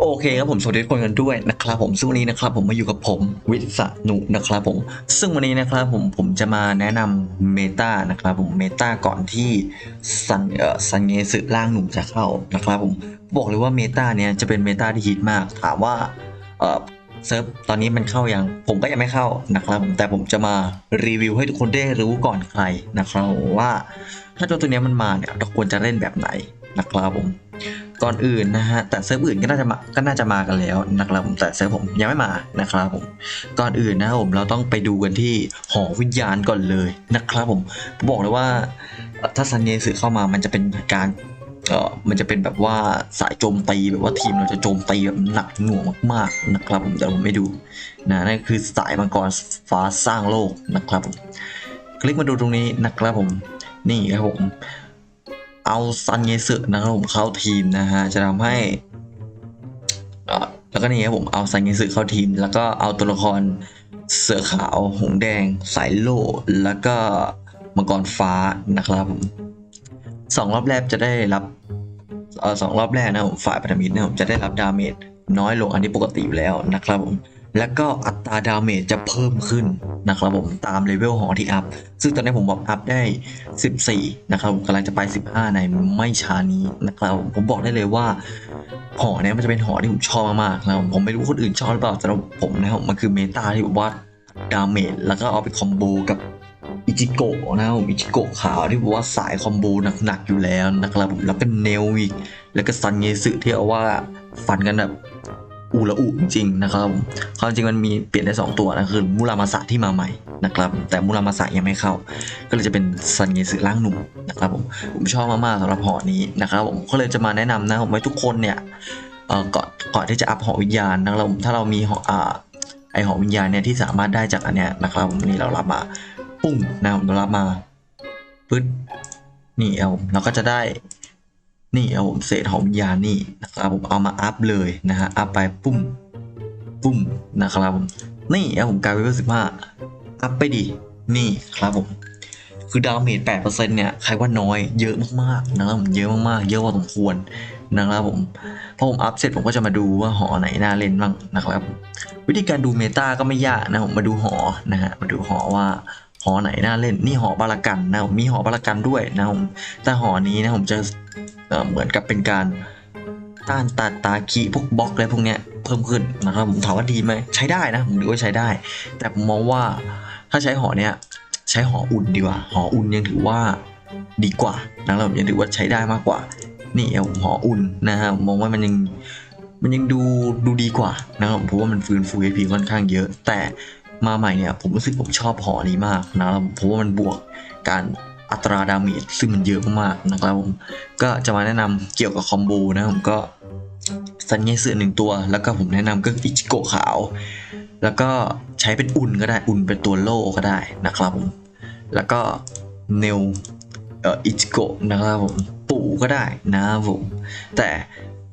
โอเคครับผมสวัสดีทุกคนกันด้วยนะครับผมซึ่งวันนี้นะครับผมมาอยู่กับผมวิศนุนะครับผมซึ่งวันนี้นะครับผมผมจะมาแนะนำเมตานะครับผมเมตาก่อนที่ซันเอ่อซันเงสึร่างหนุ่มจะเข้านะครับผมบอกเลยว่าเมตาเนี่ยจะเป็นเมตาที่ฮิตมาก ถามว่าเอ่อเซิร์ฟตอนนี้มันเข้ายังผมก็ยังไม่เข้านะครับผมแต่ผมจะมารีวิวให้ทุกคนได้รู้ก่อนใครนะครับว่าถ้าตัวตัวเนี้ยมันมาเนี่ยเราควรจะเล่นแบบไหนนะครับผม ก่อนอื่นนะฮะแต่เซิร์ฟอื่นก็น่าจะมาก็น่าจะมากันแล้วนะครับผมแต่เซิร์ฟผมยังไม่มานะครับผมก่อนอื่นนะครับผมเราต้องไปดูกันที่หอวิญญาณก่อนเลยนะครับผมผมบอกเลยว่าถ้าซันเยสึเข้ามามันจะเป็นการเออมันจะเป็นแบบว่าสายโจมตีแบบว่าทีมเราจะโจมตีแบบหนักหน่วงมากๆนะครับผมแต่ผมไม่ดูนะนั่นคือสายมังกรฟ้าสร้างโลกนะครับผมคลิกมาดูตรงนี้นะครับผมนี่ครับผม เอาซันเงสึนะครับผมเข้าทีมนะฮะจะทำให้แล้วก็นี่ครับผมเอาซันเงสึเข้าทีม แล้วก็เอาตัวละครเสือขาวหงแดง สายโลแล้วก็มังกรฟ้านะครับผมสองรอบแรกจะได้รับเออสองรอบแรกนะผมฝ่ายพันธมิตรนะผมจะได้รับดาเมจน้อยลงอันนี้ปกติอยู่แล้วนะครับผม แล้วก็อัตราดาเมจจะเพิ่มขึ้นนะครับผมตามเลเวลหอที่อัพ ซึ่งตอนนี้ผมบอกอัพได้ 14 นะครับผมกำลังจะไป 15 ในไม่ช้านี้นะครับผมผมบอกได้เลยว่าหอเนี้ยมันจะเป็นหอที่ผมชอบมากๆนะครับผมไม่รู้คนอื่นชอบหรือเปล่าแต่ผมนะครับมันคือเมตาที่แบบว่าดาเมจแล้วก็เอาไปคอมโบกับอิจิโกะนะครับผมอิจิโกะขาวที่บอกว่าสายคอมโบหนักๆอยู่แล้วนะครับผมแล้วก็เนลอีกแล้วก็ซันเงสึที่เอาว่าฟันกันแบบ อูละอุจริงๆนะครับความจริงมันมีเปลี่ยนได้สองตัวนะคือมูรามาสะที่มาใหม่นะครับแต่มูรามาสะยังไม่เข้า ก็เลยจะเป็นซันเงสึร่างหนุ่มนะครับผมผมชอบมากๆสำหรับหอนี้นะครับผมก็เลยจะมาแนะนำนะผมไว้ทุกคนเนี่ยเอ่อก่อนก่อนที่จะอัพหอวิญญาณนะครับผมถ้าเรามีหออ่าไอหอวิญญาณเนี่ยที่สามารถได้จากอันเนี้ยนะครับผมนี่เรารับมาปุ้งนะผมเรารับมาปึ๊ดนี่เอาเราก็จะได้ นี่เอาผมเศษหอวิญญานี่นะครับผมเอามาอัพเลยนะฮะอัพไปปุ้มปุ้มนะครับผมนี่เอาผมกลายเป็นเวลสิบห้าอัพไปดินี่ครับผมคือดาเมจ8%เปอร์เซ็นเนี่ยใครว่าน้อยเยอะมากๆนะครับผมเยอะมากๆ เยอะพอสมควรนะครับผมพอผมอัพเสร็จผมก็จะมาดูว่าหอไหนน่าเล่นบ้างนะครับวิธีการดูเมตาก็ไม่ยากนะผมมาดูหอนะฮะมาดูหอว่าหอไหนน่าเล่นนี่หอบารากันนะผมมีหอบารากันด้วยนะผมแต่หอนี้นะผมจะ เหมือนกับเป็นการต้านตาตาคีพวกบล็อกอะไรพวกเนี้ยเพิ่มขึ้นนะครับผมถามว่าดีไหมใช้ได้นะผมดูว่าใช้ได้ แต่ผมมองว่าถ้าใช้หอเนี้ยใช้หออุ่นดีกว่า หออุ่นยังถือว่าดีกว่านะครับผมยังถือว่าใช้ได้มากกว่า นี่เอาหออุ่นนะครับผมมองว่ามันยังมันยังดูดูดีกว่านะครับผมเพราะว่ามันฟื้นฟู AP ค่อนข้างเยอะ แต่มาใหม่เนี่ยผมรู้สึกผมชอบหอนี้มากนะครับเพราะว่ามันบวกการ อัตราดาเมจซึ่งมันเยอะมากๆนะครับผมก็จะมาแนะนำเกี่ยวกับคอมโบนะผมก็ซันเงสึหนึ่งตัว แล้วก็ผมแนะนำก็อิจิโกะขาว แล้วก็ใช้เป็นอุ่นก็ได้อุ่นเป็นตัวโล่ก็ได้นะครับผมแล้วก็เนลเอ่ออิจิโกะนะครับผมปู่ก็ได้นะครับผมแต่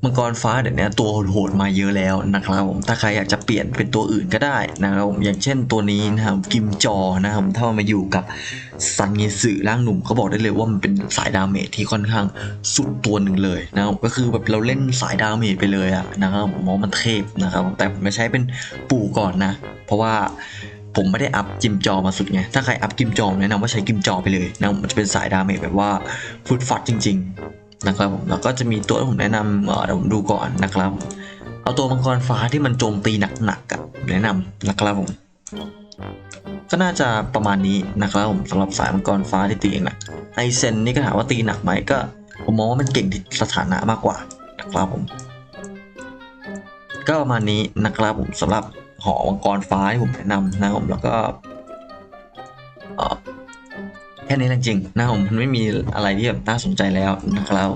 มังกรฟ้าเดี๋ยวนี้ตัวโหดมาเยอะแล้วนะครับผมถ้าใครอยากจะเปลี่ยนเป็นตัวอื่นก็ได้นะครับผมอย่างเช่นตัวนี้นะครับกิมจอนะครับถ้ามันมาอยู่กับซันเงสึร่างหนุ่มเขาบอกได้เลยว่ามันเป็นสายดาเมจที่ค่อนข้างสุดตัวหนึ่งเลยนะครับก็คือแบบเราเล่นสายดาเมจไปเลยอะนะครับผมมองมันเทพนะครับแต่ผมไม่ใช้เป็นปู่ก่อนนะ เพราะว่าผมไม่ได้อัพกิมจอมาสุดไง ถ้าใครอัพกิมจอแนะนำว่าใช้กิมจอไปเลยนะมันจะเป็นสายดาเมจแบบว่าฟุดฟัดจริง ๆ นะครับผมแล้วก็จะมีตัวที่ผมแนะนำเออเดี๋ยวผมดูก่อนนะครับ เอาตัวมังกรฟ้าที่มันโจมตีหนักๆอะแนะนำนะครับผมก็น่าจะประมาณนี้นะครับผมสำหรับสายมังกรฟ้าที่ตีหนักไอเซนนี่ก็ถามว่าตีหนักไหมก็ ผมมองว่ามันเก่งที่สถานะมากกว่านะครับผม ก็ประมาณนี้นะครับผมสำหรับหอมังกรฟ้าที่ผมแนะนำนะครับผมแล้วก็ แค่นี้แหละจริงๆนะผมมันไม่มีอะไรที่แบบน่าสนใจแล้วนะครับ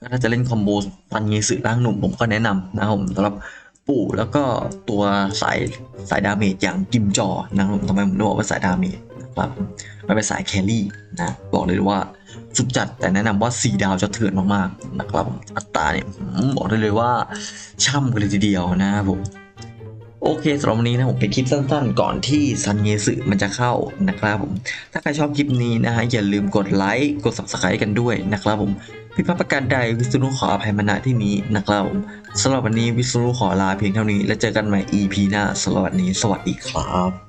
ก็ถ้าจะเล่นคอมโบฟันยีสึร่างหนุ่มผมก็แนะนำนะผมสำหรับปู่แล้วก็ตัวสายสายดาเมจอย่างกิมจอนะครับผมทำไมผมถึงบอกว่าสายดาเมจนะครับมันเป็นสายแครี่นะบอกเลยว่าสุดจัดแต่แนะนำว่า 4 ดาวจะเถื่อนมากๆนะครับอัตราเนี่ยบอกได้เลยว่าช่ำกันเลยทีเดียวนะครับผม โอเคสำหรับวันนี้นะผมเป็นคลิปสั้นๆ ก่อนที่ซันเยสึมันจะเข้านะครับผมถ้าใครชอบคลิปนี้นะฮะอย่าลืมกดไลค์กด subscribe กันด้วยนะครับผมผิดพลาดประการใดวิศนุขออภัยมาณที่นี้นะครับผมสำหรับวันนี้วิศนุขอลาเพียงเท่านี้ แล้วเจอกันใหม่ EP หน้าสำหรับวันนี้สวัสดีครับ